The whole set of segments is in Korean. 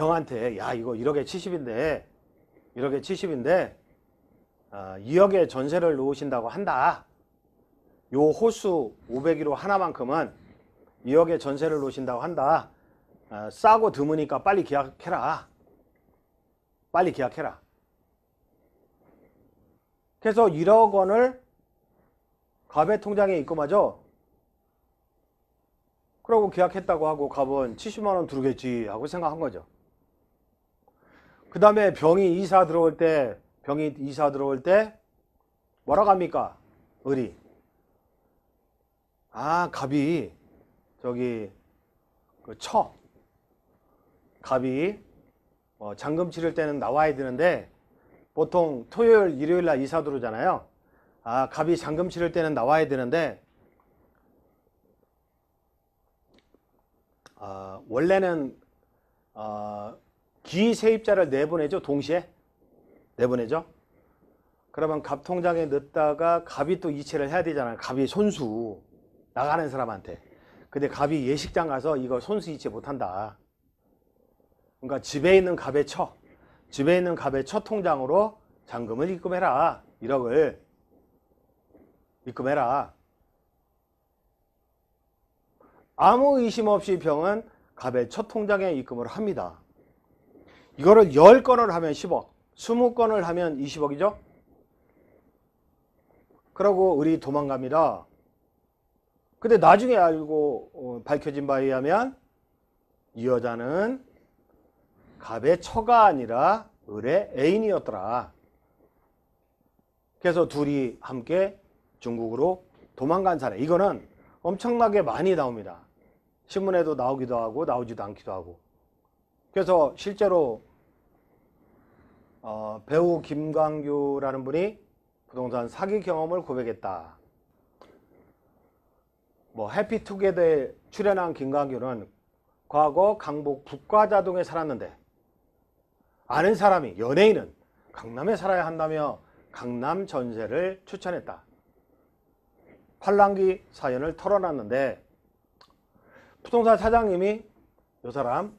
병한테 야 이거 1억에 70인데 1억에 70인데 어, 2억에 전세를 놓으신다고 한다. 요 호수 501호 하나만큼은 2억에 전세를 놓으신다고 한다. 어, 싸고 드무니까 빨리 계약해라. 빨리 계약해라. 그래서 1억 원을 갑의 통장에 입금하죠. 그러고 계약했다고 하고 갑은 70만 원 들어오겠지 하고 생각한 거죠. 그 다음에 병이 이사 들어올 때 병이 이사 들어올 때 뭐라고 합니까? 을이 아 갑이 저기 그 처 갑이 어, 잔금 치를 때는 나와야 되는데 보통 토요일 일요일 날 이사 들어오잖아요. 아 갑이 잔금 치를 때는 나와야 되는데 아, 원래는 어, 기 세입자를 내보내죠 동시에 내보내죠. 그러면 갑 통장에 넣었다가 갑이 또 이체를 해야 되잖아요. 갑이 손수 나가는 사람한테. 근데 갑이 예식장 가서 이거 손수 이체 못한다. 그러니까 집에 있는 갑의 처, 집에 있는 갑의 첫 통장으로 잔금을 입금해라. 1억을 입금해라. 아무 의심 없이 병은 갑의 첫 통장에 입금을 합니다. 이거를 10건을 하면 10억, 20건을 하면 20억이죠? 그러고 우리 도망갑니다. 근데 나중에 알고 어, 밝혀진 바에 의하면 이 여자는 갑의 처가 아니라 을의 애인이었더라. 그래서 둘이 함께 중국으로 도망간 사례. 이거는 엄청나게 많이 나옵니다. 신문에도 나오기도 하고 나오지도 않기도 하고. 그래서 실제로 어, 배우 김광규라는 분이 부동산 사기 경험을 고백했다. 뭐 해피투게더에 출연한 김광규는 과거 강북 북과자동에 살았는데 아는 사람이 연예인은 강남에 살아야 한다며 강남 전세를 추천했다. 팔랑기 사연을 털어놨는데 부동산 사장님이 이 사람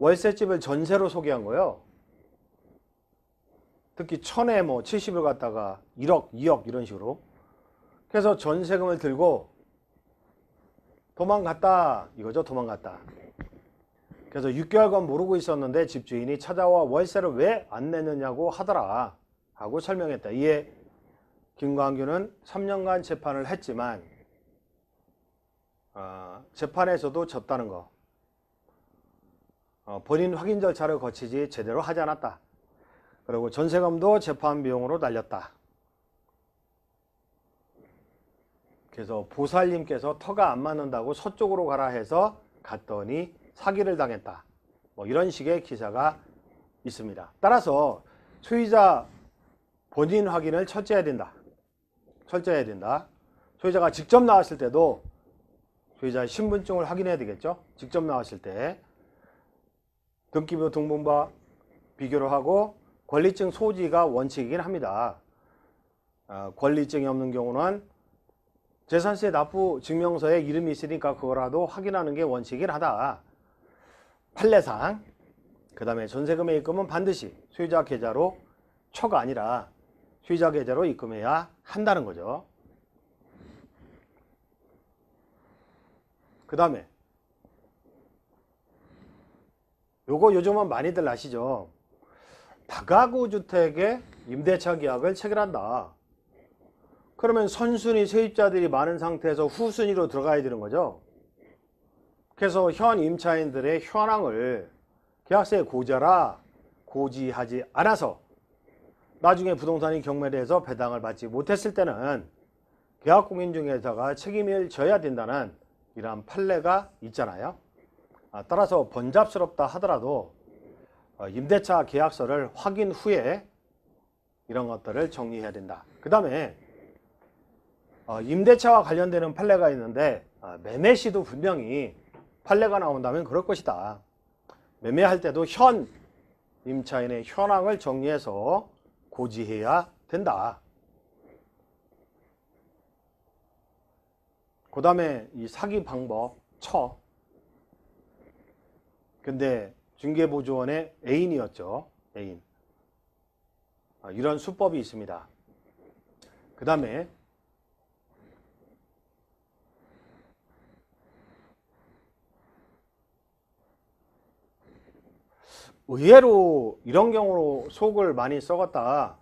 월세집을 전세로 소개한 거예요. 특히 천에 뭐 70을 갖다가 1억, 2억 이런 식으로. 그래서 전세금을 들고 도망갔다 이거죠 도망갔다. 그래서 6개월간 모르고 있었는데 집주인이 찾아와 월세를 왜 안 내느냐고 하더라 하고 설명했다. 이에 김광규는 3년간 재판을 했지만 어, 재판에서도 졌다는 거. 어, 본인 확인 절차를 거치지 제대로 하지 않았다. 그리고 전세금도 재판 비용으로 날렸다. 그래서 보살님께서 터가 안 맞는다고 서쪽으로 가라 해서 갔더니 사기를 당했다. 뭐 이런 식의 기사가 있습니다. 따라서 소유자 본인 확인을 철저해야 된다. 철저해야 된다. 소유자가 직접 나왔을 때도 소유자 신분증을 확인해야 되겠죠. 직접 나왔을 때 등기부 등본과 비교를 하고 권리증 소지가 원칙이긴 합니다. 어, 권리증이 없는 경우는 재산세 납부 증명서에 이름이 있으니까 그거라도 확인하는 게 원칙이긴 하다. 판례상 그 다음에 전세금의 입금은 반드시 소유자 계좌로 초가 아니라 소유자 계좌로 입금해야 한다는 거죠. 그 다음에 요거 요즘은 많이들 아시죠? 다가구 주택의 임대차 계약을 체결한다. 그러면 선순위 세입자들이 많은 상태에서 후순위로 들어가야 되는 거죠. 그래서 현 임차인들의 현황을 계약서에 고지하라 고지하지 않아서 나중에 부동산이 경매돼서 배당을 받지 못했을 때는 계약공인중개사가 책임을 져야 된다는 이러한 판례가 있잖아요. 아, 따라서 번잡스럽다 하더라도 어, 임대차 계약서를 확인 후에 이런 것들을 정리해야 된다. 그 다음에 어, 임대차와 관련되는 판례가 있는데 어, 매매 시도 분명히 판례가 나온다면 그럴 것이다. 매매할 때도 현 임차인의 현황을 정리해서 고지해야 된다. 그 다음에 이 사기 방법 처. 근데 중개보조원의 애인이었죠. 애인. 아, 이런 수법이 있습니다. 그 다음에 의외로 이런 경우로 속을 많이 썩었다.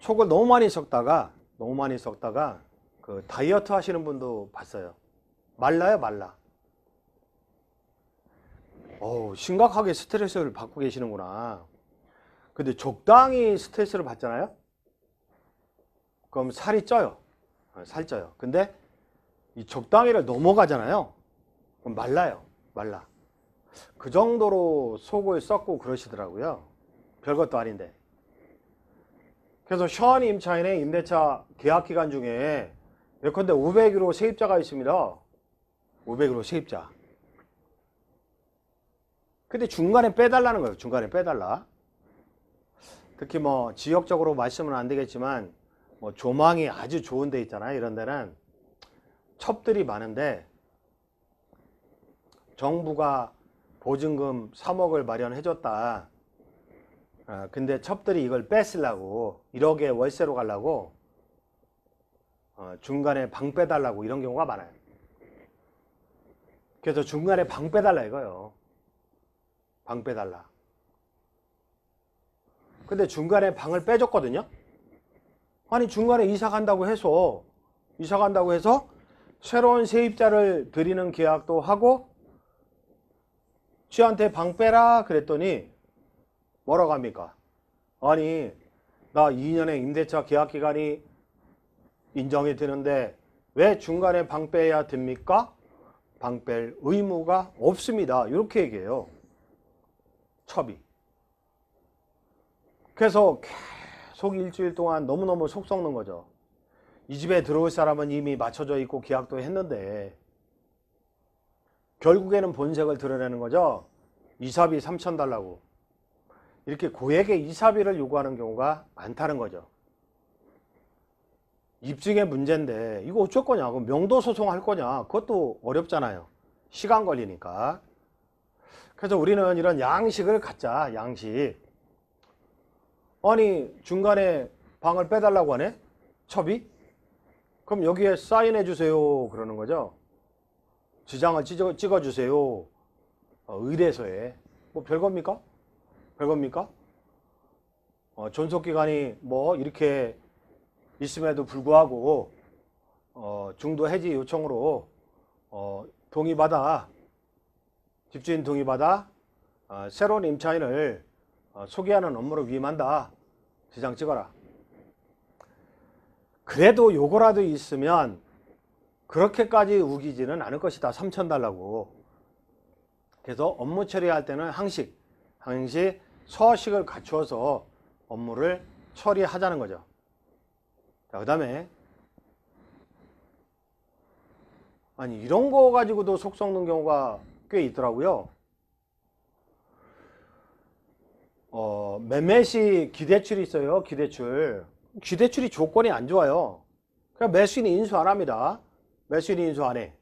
속을 너무 많이 썩다가 너무 많이 썩다가 그 다이어트 하시는 분도 봤어요. 말라요, 말라. 어우, 심각하게 스트레스를 받고 계시는구나. 근데 적당히 스트레스를 받잖아요? 그럼 살이 쪄요. 어, 살 쪄요. 근데 이 적당히를 넘어가잖아요? 그럼 말라요. 말라. 그 정도로 속을 썩고 그러시더라고요. 별것도 아닌데. 그래서 션 임차인의 임대차 계약 기간 중에 예컨대 500유로 세입자가 있습니다. 500유로 세입자. 근데 중간에 빼달라는 거예요. 중간에 빼달라. 특히 뭐 지역적으로 말씀은 안 되겠지만 뭐 조망이 아주 좋은 데 있잖아요. 이런 데는 첩들이 많은데 정부가 보증금 3억을 마련해 줬다. 아, 근데 첩들이 이걸 뺏으려고 1억에 월세로 가려고 어, 중간에 방 빼달라고 이런 경우가 많아요. 그래서 중간에 방 빼달라 이거요. 방 빼달라. 근데 중간에 방을 빼줬거든요. 아니 중간에 이사 간다고 해서 이사 간다고 해서 새로운 세입자를 드리는 계약도 하고 쥐한테 방 빼라 그랬더니 뭐라고 합니까? 아니 나 2년의 임대차 계약 기간이 인정이 되는데 왜 중간에 방 빼야 됩니까? 방 뺄 의무가 없습니다. 이렇게 얘기해요. 첩이. 그래서 계속 일주일 동안 너무너무 속 썩는 거죠. 이 집에 들어올 사람은 이미 맞춰져 있고 계약도 했는데 결국에는 본색을 드러내는 거죠. 이사비 3천 달라고. 이렇게 고액의 이사비를 요구하는 경우가 많다는 거죠. 입증의 문제인데 이거 어쩔 거냐? 명도 소송할 거냐? 그것도 어렵잖아요. 시간 걸리니까. 그래서 우리는 이런 양식을 갖자. 양식. 아니 중간에 방을 빼달라고 하네? 첩이? 그럼 여기에 사인해 주세요. 그러는 거죠. 지장을 찍어, 찍어주세요. 어, 의뢰서에. 뭐 별겁니까? 별겁니까? 어, 존속기간이 뭐 이렇게 있음에도 불구하고 어, 중도 해지 요청으로 어, 동의받아 집주인 동의받아 어, 새로운 임차인을 어, 소개하는 업무를 위임한다. 지장 찍어라. 그래도 요거라도 있으면 그렇게까지 우기지는 않을 것이다. 3천 달라고. 그래서 업무 처리할 때는 항식, 항시 서식을 갖추어서 업무를 처리하자는 거죠. 자, 그 다음에 아니 이런 거 가지고도 속 썩는 경우가 꽤 있더라고요. 어, 매매시 기대출이 있어요. 기대출. 기대출이 조건이 안 좋아요. 그냥 매수인이 인수 안 합니다. 매수인이 인수 안 해.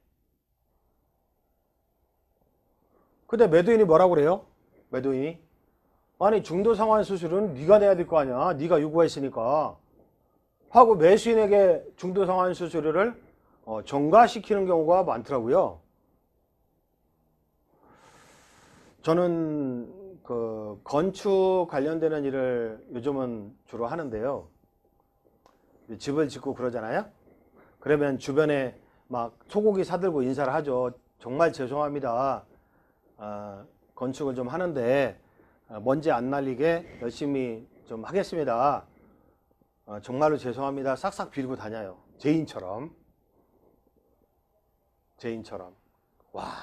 근데 매도인이 뭐라고 그래요? 매도인이 아니 중도 상환 수수료는 네가 내야 될 거 아니야. 네가 요구했으니까. 하고 매수인에게 중도 상환 수수료를 어, 전가시키는 경우가 많더라고요. 저는 그 건축 관련되는 일을 요즘은 주로 하는데요. 집을 짓고 그러잖아요. 그러면 주변에 막 소고기 사들고 인사를 하죠. 정말 죄송합니다. 아, 건축을 좀 하는데 아, 먼지 안 날리게 열심히 좀 하겠습니다. 아, 정말로 죄송합니다. 싹싹 빌고 다녀요. 제인처럼. 제인처럼. 와,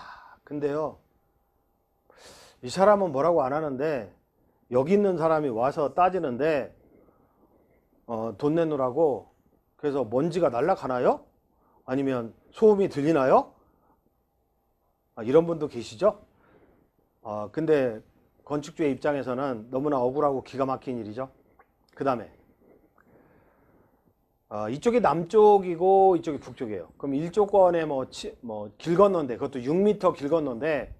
근데요. 이 사람은 뭐라고 안 하는데 여기 있는 사람이 와서 따지는데 어, 돈 내놓으라고 그래서 먼지가 날아가나요? 아니면 소음이 들리나요? 아, 이런 분도 계시죠? 아, 근데 건축주의 입장에서는 너무나 억울하고 기가 막힌 일이죠. 그 다음에 아, 이쪽이 남쪽이고 이쪽이 북쪽이에요. 그럼 일조권에 뭐, 치, 뭐, 길 건너인데 그것도 6m 길 건너인데